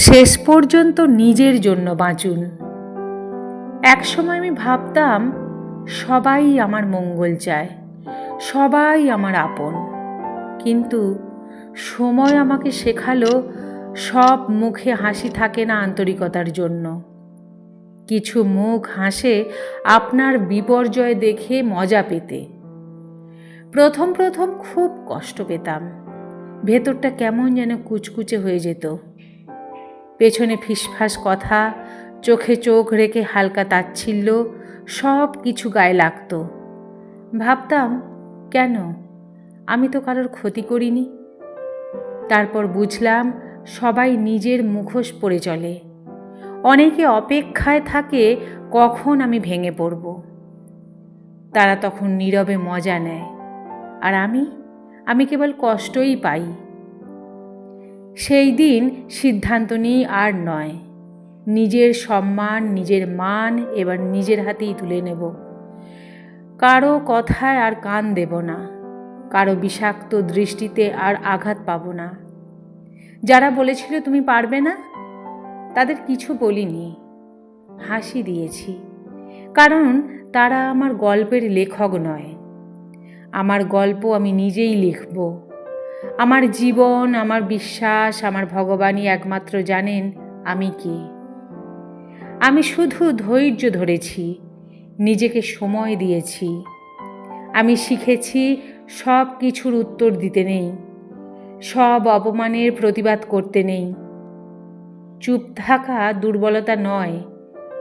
শেষ পর্যন্ত নিজের জন্য বাঁচুন। একসময় আমি ভাবতাম, সবাই আমার মঙ্গল চায়, সবাই আমার আপন। কিন্তু সময় আমাকে শেখালো, সব মুখে হাসি থাকে না আন্তরিকতার জন্য। কিছু মুখ হাসে আপনার বিপর্যয় দেখে মজা পেতে। প্রথম প্রথম খুব কষ্ট পেতাম। ভেতরটা কেমন যেন কুচকুচে হয়ে যেত। পেছনে ফিসফাস কথা, চোখে চোখ রেখে হালকা তাচ্ছিল্য, সব কিছু গায়ে লাগতো। ভাবতাম, কেন? আমি তো কারোর ক্ষতি করিনি। তারপর বুঝলাম, সবাই নিজের মুখোশ পরে চলে। অনেকে অপেক্ষায় থাকে, কখন আমি ভেঙে পড়ব। তারা তখন নীরবে মজা নেয়। আর আমি? আমি কেবল কষ্টই পাই। সেই দিন সিদ্ধান্ত নিই আর নয়। নিজের সম্মান, নিজের মান এবার নিজের হাতেই তুলে নেব। কারও কথায় আর কান দেব না। কারও বিষাক্ত দৃষ্টিতে আর আঘাত পাব না। যারা বলেছিল তুমি পারবে না, তাদের কিছু বলিনি। হাসি দিয়েছি। কারণ তারা আমার গল্পের লেখক নয়। আমার গল্প আমি নিজেই লিখব। আমার জীবন, আমার বিশ্বাস, আমার ভগবানই একমাত্র জানেন আমি কে। আমি শুধু ধৈর্য ধরেছি, নিজেকে সময় দিয়েছি। আমি শিখেছি সব কিছুর উত্তর দিতে নেই, সব অপমানের প্রতিবাদ করতে নেই। চুপ থাকা দুর্বলতা নয়,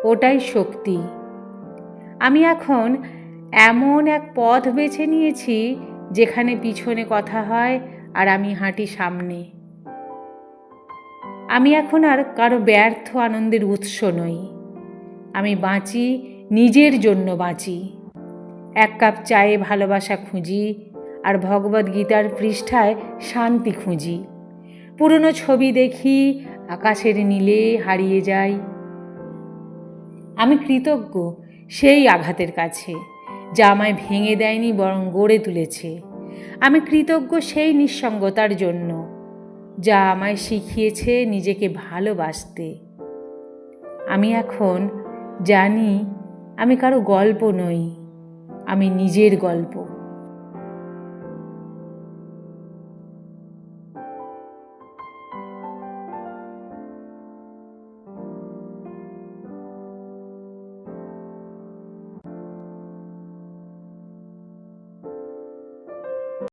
ওটাই শক্তি। আমি এখন এমন এক পথ বেছে নিয়েছি, যেখানে পিছনে কথা হয় আর আমি হাঁটি সামনে। আমি এখন আর কারও ব্যর্থ আনন্দের উৎস নই। আমি বাঁচি, নিজের জন্য বাঁচি। এক কাপ চায়ে ভালোবাসা খুঁজি আর ভগবদ গীতার পৃষ্ঠায় শান্তি খুঁজি। পুরনো ছবি দেখি, আকাশের নীলে হারিয়ে যাই। আমি কৃতজ্ঞ সেই আঘাতের কাছে, যা আমায় ভেঙে দেয়নি বরং গড়ে তুলেছে। আমি কৃতজ্ঞ সেই নিঃসঙ্গতার জন্য, যা আমায় শিখিয়েছে নিজেকে ভালোবাসতে। আমি এখন জানি আমি কারও গল্প নই, আমি নিজের গল্প।